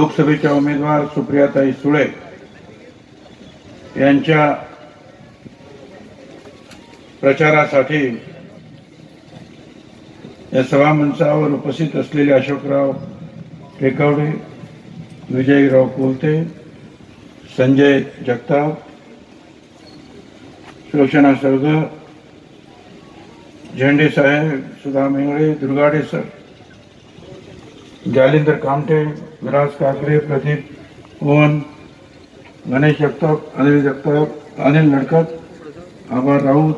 लोकसभेच्या उमेदवार सुप्रियाताई सुळे यांच्या प्रचारासाठी या सभामंचावर उपस्थित असलेले अशोकराव टेकवडे विजयराव कोलते संजय जगताप शिवसेना सर्ग झेंडे साहेब सुधा मेंगळे दुर्गाडे सर जालिंदर कामठे विराज काकरे प्रदीप ओवन गणेश जगताप अनिल जगताप अनिल लडकत आभार राऊत.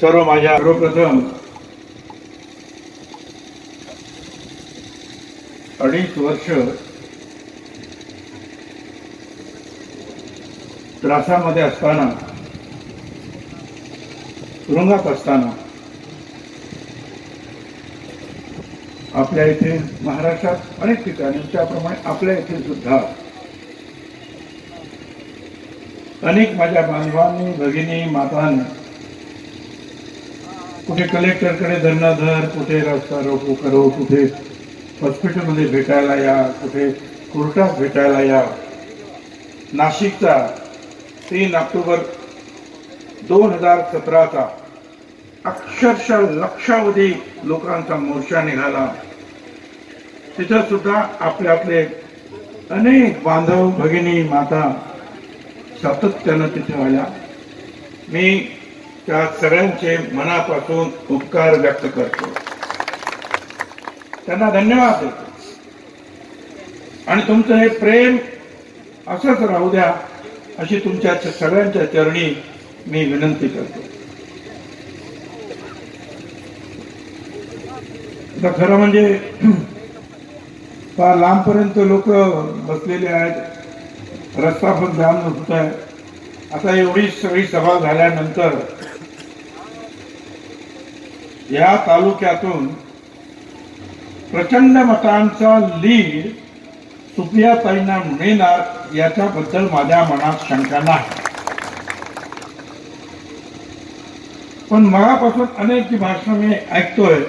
सर्व माझ्या सर्वप्रथम अडीच वर्ष त्रासामध्ये असताना तुरुंगात असताना आपल्या इथे महाराष्ट्रात अनेक ठिकाणी त्याप्रमाणे आपल्या इथे सुद्धा अनेक माझ्या बांधवांनी भगिनी मातांनी कुठे कलेक्टरकडे धरणं धर कुठे रस्ता रोको करो कुठे हॉस्पिटलमध्ये भेटायला या कुठे कोर्टात भेटायला या. नाशिकचा तीन ऑक्टोबर दोन हजार सतराचा अक्षरशः लक्षावधी लोकांचा मोर्चा निघाला. तिथं सुद्धा आपले आपले अनेक बांधव भगिनी माता सातत्यानं तिथे आल्या. मी त्या सगळ्यांचे मनापासून उपकार व्यक्त करतो. त्यांना धन्यवाद देतो. आणि तुमचं हे प्रेम असंच राहू द्या अशी तुमच्या सगळ्यांच्या चरणी मी विनंती करतो. आता खरं म्हणजे फार लांबपर्यंत लोक बसलेले आहेत. रस्ता पण जाम होत आहे आता एवढी सगळी सभा झाल्यानंतर या तालुक्यातून प्रचंड मतांचा लीड सुप्रियाताईंना मिळणार याच्याबद्दल माझ्या मनात शंका नाही. पण मगापासून अनेक जी मी ऐकतोय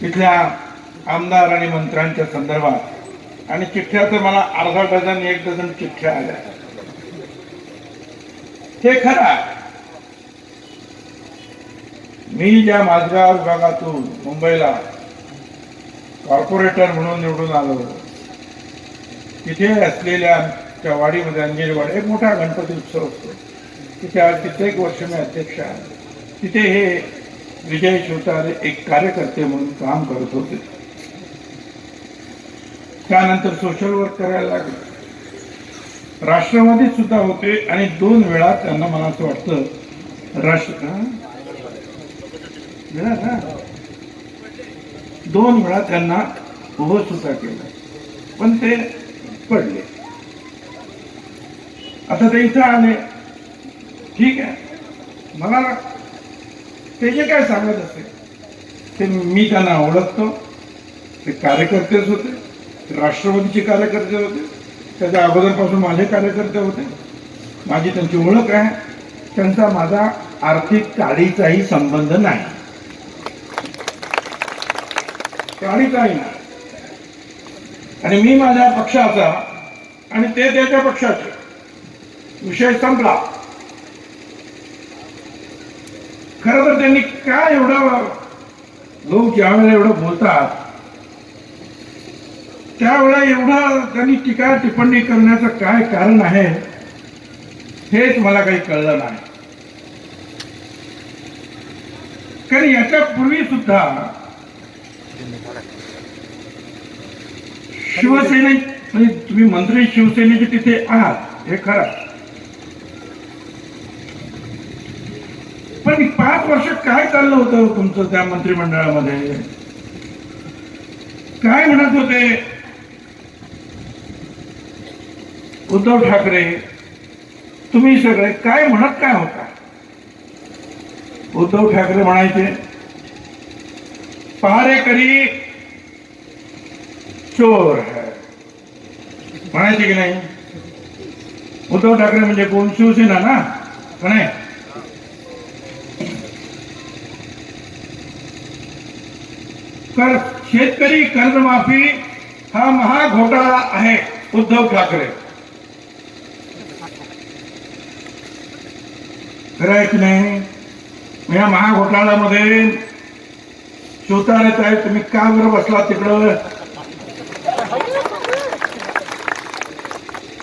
तिथल्या आमदार आणि मंत्र्यांच्या संदर्भात. आणि चिठ्ठ्या तर मला अर्धा डझन एक डझन चिठ्ठ्या आल्या. हे खरं मी ज्या माझ्या विभागातून मुंबईला कॉर्पोरेटर म्हणून निवडून आलो तिथे असलेल्या आमच्या वाडीमध्ये अंजेरीवाडी एक मोठा गणपती उत्सव असतो. तिथे आज कित्येक वर्ष मी अध्यक्ष आहे. तिथे हे विजय शिवतारे एक कार्यकर्ते म्हणून काम करत होते. त्यानंतर सोशल वर्क करायला लागले. राष्ट्रवादीत सुद्धा होते आणि दोन वेळा त्यांना मला असं वाटतं राष्ट्र मिळालं दोन वेळा त्यांना उभं सुद्धा केलं. पण ते पडले. आता ते इथं आले. ठीक आहे. मला ते जे काय सांगत असते ते मी त्यांना ओळखतो. ते कार्यकर्तेच होते. राष्ट्रवादीचे कार्यकर्ते होते. त्याच्या अगोदरपासून माझे कार्यकर्ते होते. माझी त्यांची ओळख आहे. त्यांचा माझा आर्थिक काडीचाही संबंध नाही. काडीचाही नाही. आणि मी माझ्या पक्षाचा आणि ते त्याच्या पक्षाचे विषय संपला. खरं तर त्यांनी काय एवढं लोक ज्यावेळेला एवढं बोलतात? त्यावेळेला एवढं त्यांनी टीका टिप्पणी करण्याचं काय कारण आहे हेच मला काही कळलं नाही. कारण याच्या पूर्वी सुद्धा शिवसेने म्हणजे तुम्ही मंत्री शिवसेनेचे तिथे आहात हे खरं. पण पाच वर्ष काय चाललं होतं तुमचं त्या मंत्रिमंडळामध्ये? काय म्हणत होते? उद्धव ठाकरे, तुम्ही सगळे काय म्हणत काय होता? उद्धव ठाकरे मना म्हणायचे पहारेकरी चोर है. की नाही? उद्धव ठाकरे म्हणजे कोण? शिवसेना ना? का नाही? तर शेतकरी कर्जमाफी हा महाघोटाळा आहे उद्धव ठाकरे. खरं आहे की नाही? या महाघोटाळ्यामध्ये शिवतारेत आहे तुम्ही का बरं बसला तिकडं?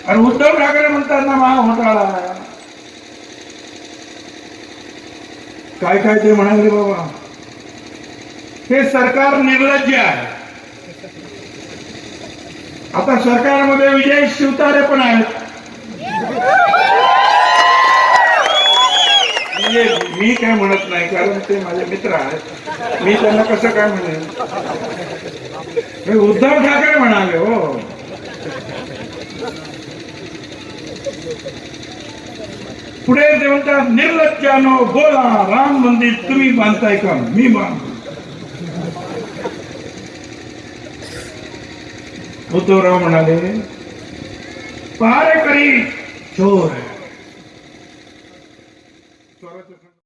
अरे उद्धव ठाकरे म्हणतात ना महाघोटाळा. काय काय ते म्हणाले बाबा? हे सरकार निर्लज्ज आहे. आता सरकारमध्ये विजय शिवतारे पण आहेत. म्हणजे मी काय म्हणत नाही कारण ते माझे मित्र आहेत. मी त्यांना कसं काय म्हणेन? उद्धव ठाकरे म्हणाले हो. पुढे ते म्हणतात निर्लज्जानो बोला राम मंदिर तुम्ही बांधताय का? मी बांधतो. उद्धवराव म्हणाले पहारेकरी चोर. आहे